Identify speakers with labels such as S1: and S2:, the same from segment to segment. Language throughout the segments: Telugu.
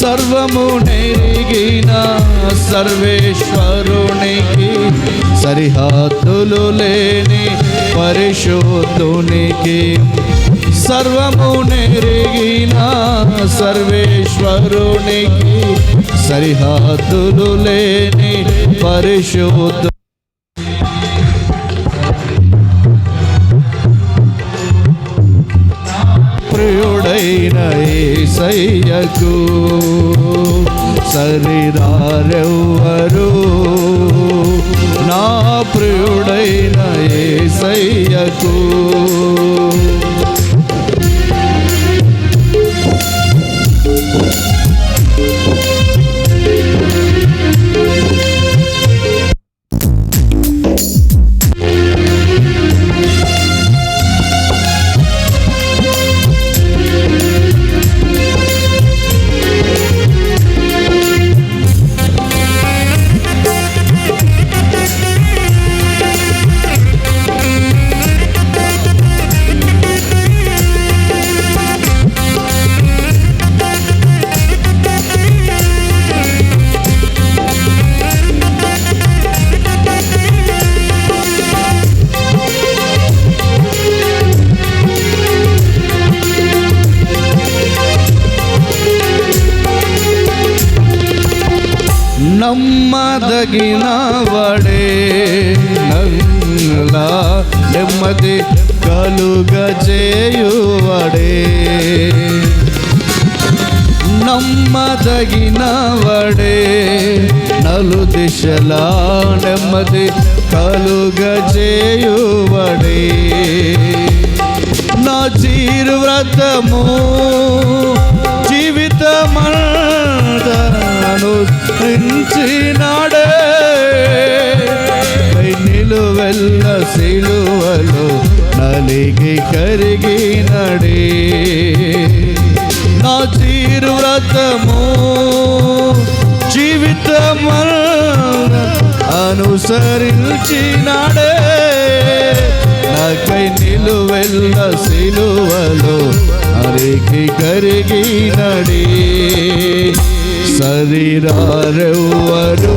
S1: సర్వము నెరిగిన సర్వేశ్వరునికి సరిహద్దులు లేని పరిశోధునికి సర్వము నెరిగిన సర్వేశ్వరునికి సరిహద్దులు లేని పరిశుద్ధ. ప్రియుడైన ఏ సయ్యకు శరీరారెవ్వరు నమ్మదగిన వడే నల్లా నెమ్మది కలుగ చేయువడే. నమ్మదగిన వడే నలు దిశలా నెమ్మది కలుగ చేయువడే. నా జీరు వ్రతము జీవితమను నిలువెల్ల సిలువలు నలిగి కరిగి నడే. నా జీరు వ్రతము జీవితమను అనుసరించినాడే నాకై నిలువెల్ల సిలువలు అరికి కరిగి నడి. శరీరారెవ్వరూ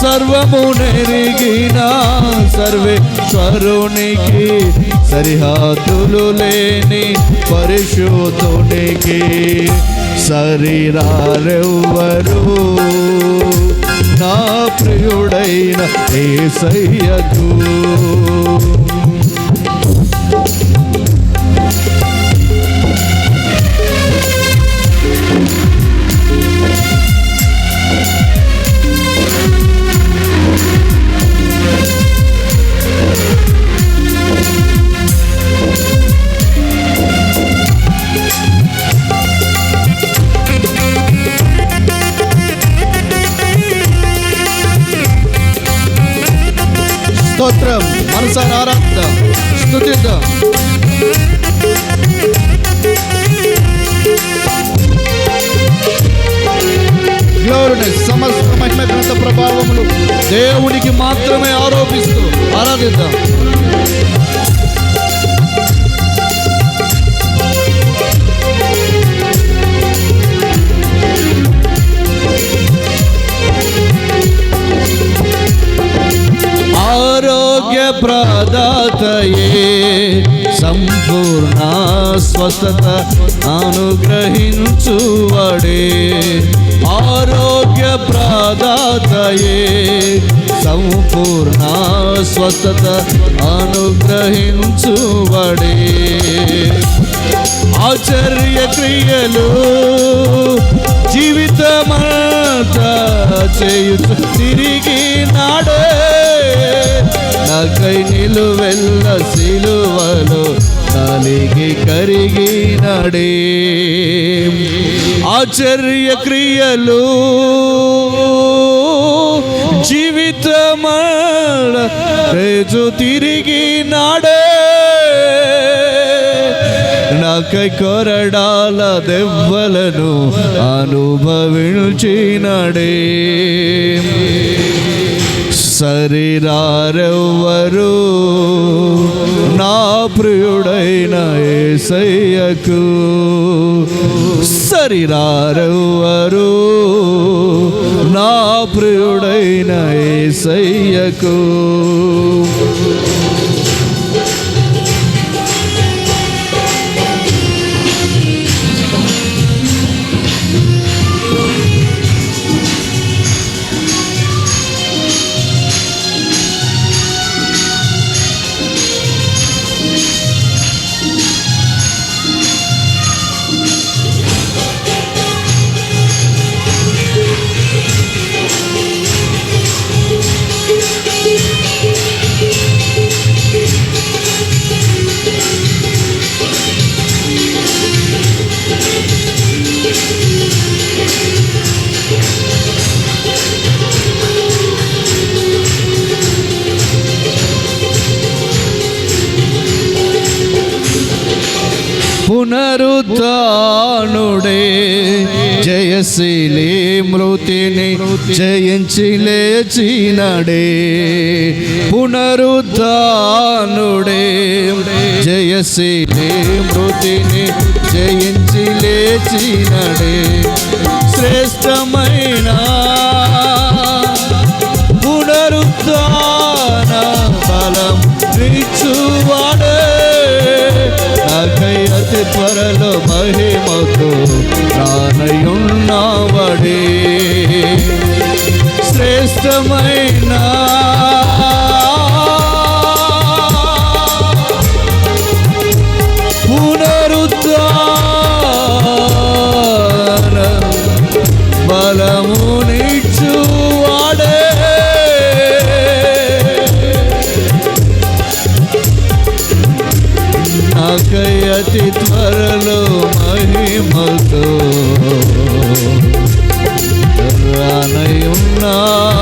S1: సర్వము నెరిగిన సర్వేశ్వరునికి సరిహద్దులు లేని పరిశుద్ధునికి శరీరారెవ్వరు నా ప్రియుడైన ఏ ఏసయ్యకు. స్తోత్రం మనసారి ఆరాధిద్దాం స్థుతిద్దాం గ్లోరిని సమస్త మహిమ గ్రంథ ప్రభావములు దేవునికి మాత్రమే ఆరోపిస్తూ ఆరాధిద్దాం. ప్రదాతయే సంపూర్ణ స్వస్థత అనుగ్రహించువడే ఆరోగ్య ప్రదాతయే సంపూర్ణ స్వస్థత అనుగ్రహించువడే ఆచర్య క్రియలు జీవితమంతా చేయుచు తిరిగి నాడే నాకై నిలువెల్ల సిలువలో కలిగి కరిగి నడే ఆశ్చర్య క్రియలు జీవితమంతా రేజు తిరిగి నాడే నాకై కొరడాల దెవ్వలను అనుభవించినడే. శరీరారెవ్వరు నా ప్రియుడైన ఏసయ్యకు శరీరారెవ్వరు నా ప్రియుడైన ఏసయ్యకు జయశీలి మృతిని జయించి లేచినడే. పునరుద్ధానుడే. జయశీలి మృతిని జయించి లేచినడే. శ్రేష్టమైన పునరుద్ధాన బలం నిచ్చువాడే నాకై అతి త్వరలో మహిమతో రానయున్నవడే శ్రేష్టమైన పునరుద్ధాన బలము నిచ్చువాడే నాకై అతి త్వరలో మహిమతో రానయున్నాడే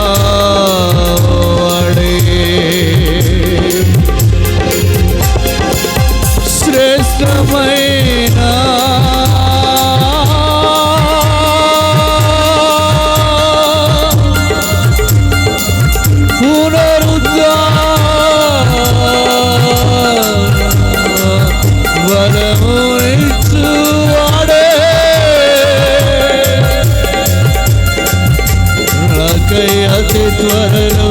S1: అతి